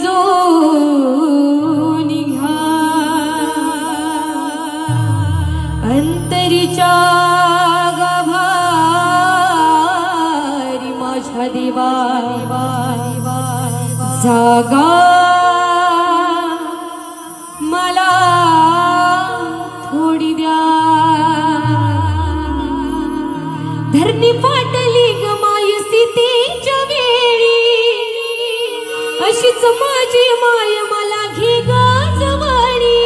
वाजून घ्या अंतरीच्या गाभारी माझ्या देवा जागा मला थोडी द्या. धरणी फाटली ग माय स्थितीच्या अशीच माझी माय मला घे गाजवाणी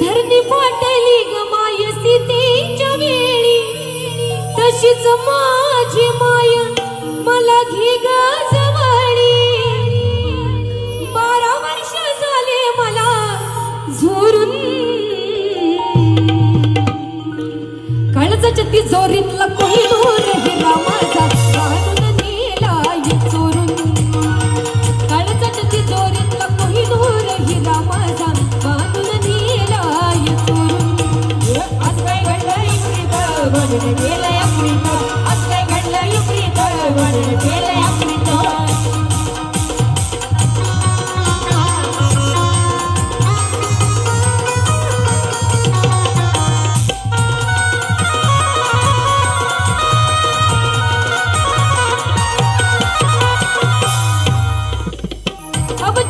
धरणी फाटली ग माय सीतेच्या वेळी. तशीच माझी माय मला घे गाजवाणी बारा वर्ष झाले मला झोर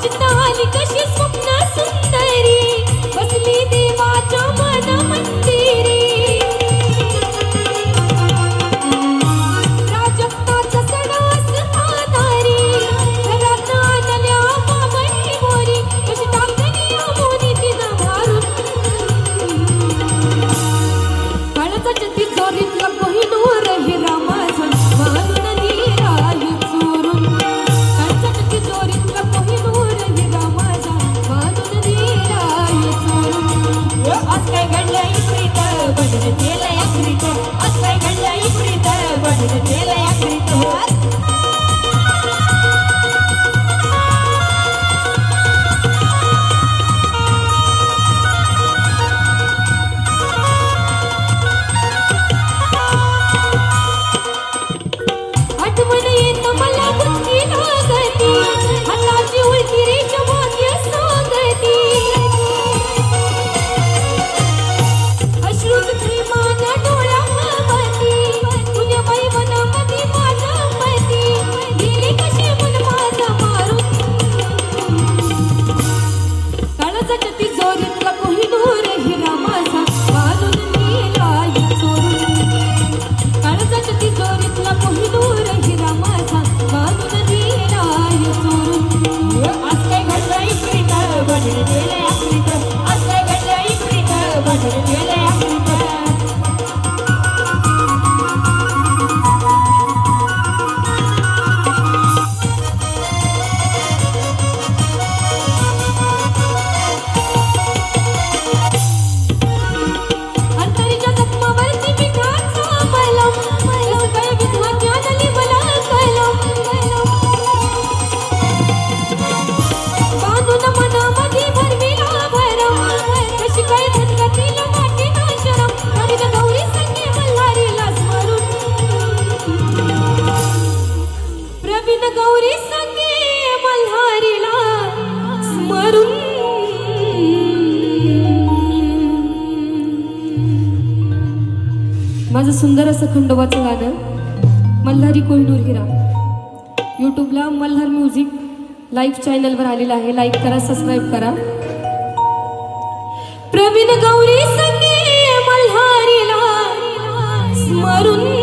चिताली कशी स्वप्न सुंदरी बसली दे Thank you. गौरी मल्हारीला स्मरून. माझं सुंदर असं खंडोबाचं गाणं मल्हारी कोहिनूर हिरा. यूट्यूबला मल्हार म्युझिक लाईव्ह चॅनलवर आलेलं आहे. लाईक करा सबस्क्राईब करा. प्रवीण गौरी सखे मल्हारीला स्मरून.